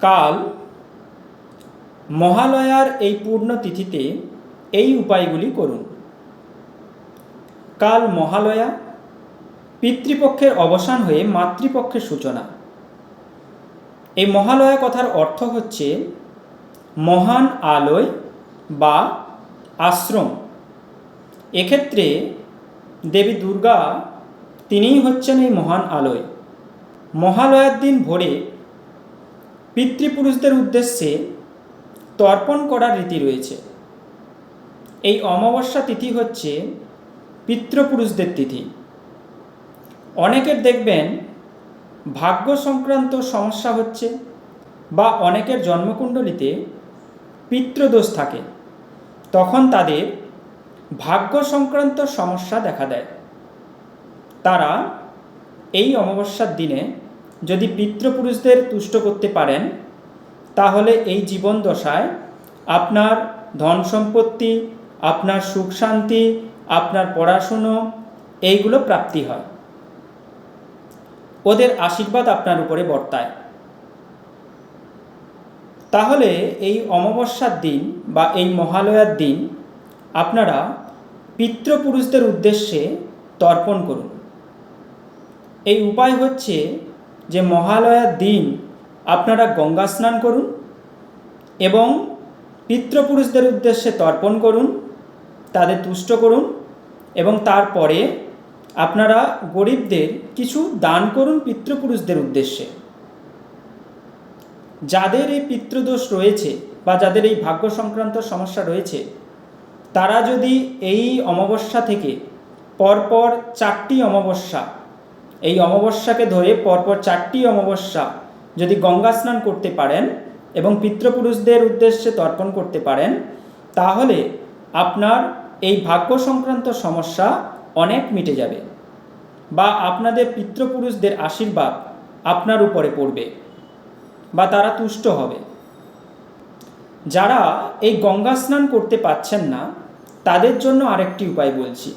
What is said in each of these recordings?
কাল মহালয়ার এই পূর্ণ তিথিতে এই উপায়গুলি করুন। কাল মহালয়া পিতৃপক্ষের অবসান হয়ে মাতৃপক্ষের সূচনা। এই মহালয়া কথার অর্থ হচ্ছে মহান আলোয় বা আশ্রম। এক্ষেত্রে দেবী দুর্গা তিনিই হচ্ছেন এই মহান আলোয়। মহালয়ার দিন ভোরে পিতৃপুরুষদের উদ্দেশ্যে তর্পণ করার রীতি রয়েছে। এই অমাবস্যা তিথি হচ্ছে পিতৃপুরুষদের তিথি। অনেকের দেখবেন ভাগ্য সংক্রান্ত সমস্যা হচ্ছে বা অনেকের জন্মকুণ্ডলিতে পিতৃদোষ থাকে। তখন তাদের ভাগ্য সংক্রান্ত সমস্যা দেখা দেয়। তারা এই অমাবস্যার দিনে যদি পিতৃপুরুষদের তুষ্ট করতে পারেন, তাহলে এই জীবন দশায় আপনার ধন সম্পত্তি, আপনার সুখ শান্তি, আপনার পড়াশুনো, এইগুলো প্রাপ্তি হয়। ওদের আশীর্বাদ আপনার উপরে বর্তায়। তাহলে এই অমাবস্যার দিন বা এই মহালয়ার দিন আপনারা পিতৃপুরুষদের উদ্দেশ্যে তর্পণ করুন। এই উপায় হচ্ছে যে মহালয়ার দিন আপনারা গঙ্গা স্নান করুন এবং পিতৃপুরুষদের উদ্দেশ্যে তর্পণ করুন, তাদের তুষ্ট করুন এবং তারপরে আপনারা গরিবদের কিছু দান করুন পিতৃপুরুষদের উদ্দেশ্যে। যাদের এই পিতৃদোষ রয়েছে বা যাদের এই ভাগ্য সংক্রান্ত সমস্যা রয়েছে, তারা যদি এই অমাবস্যা থেকে পরপর চারটি অমাবস্যা এই অমাবস্যাকে ধরে পরপর চারটি অমাবস্যা যদি গঙ্গা স্নান করতে পারেন এবং পিতৃপুরুষদের উদ্দেশ্যে তর্পণ করতে পারেন, তাহলে আপনার এই ভাগ্য সংক্রান্ত সমস্যা অনেক মিটে যাবে বা আপনাদের পিতৃপুরুষদের আশীর্বাদ আপনার উপরে পড়বে বা তারা তুষ্ট হবে। যারা এই গঙ্গা স্নান করতে পাচ্ছেন না, তাদের জন্য আরেকটি উপায় বলছি।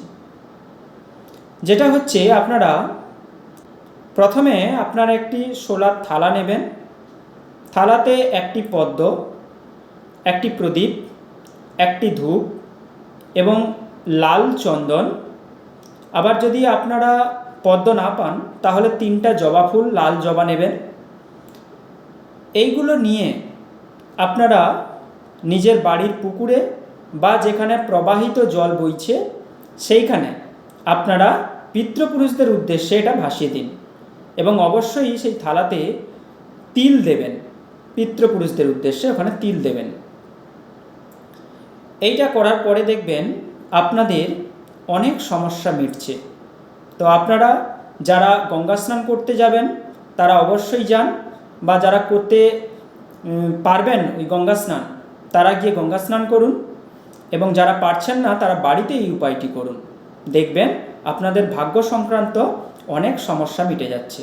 যেটা হচ্ছে আপনারা প্রথমে আপনারা একটি সোলার থালা নেবেন। থালাতে একটি পদ্ম, একটি প্রদীপ, একটি ধূপ এবং লাল চন্দন। আবার যদি আপনারা পদ্ম না পান, তাহলে তিনটা জবা ফুল লাল জবা নেবেন। এইগুলো নিয়ে আপনারা নিজের বাড়ির পুকুরে বা যেখানে প্রবাহিত জল বইছে, সেইখানে আপনারা পিতৃপুরুষদের উদ্দেশ্যে এটা ভাসিয়ে দিন। এবং অবশ্যই সেই থালাতে তিল দেবেন, পিতৃপুরুষদের উদ্দেশ্যে ওখানে তিল দেবেন। এইটা করার পরে দেখবেন আপনাদের অনেক সমস্যা মিটছে। তো আপনারা যারা গঙ্গা স্নান করতে যাবেন, তারা অবশ্যই যান বা যারা করতে পারবেন ওই গঙ্গা স্নান, তারা গিয়ে গঙ্গা স্নান করুন এবং যারা পারছেন না, তারা বাড়িতে এই উপায়টি করুন। দেখবেন আপনাদের ভাগ্য সংক্রান্ত অনেক সমস্যা মিটে যাচ্ছে।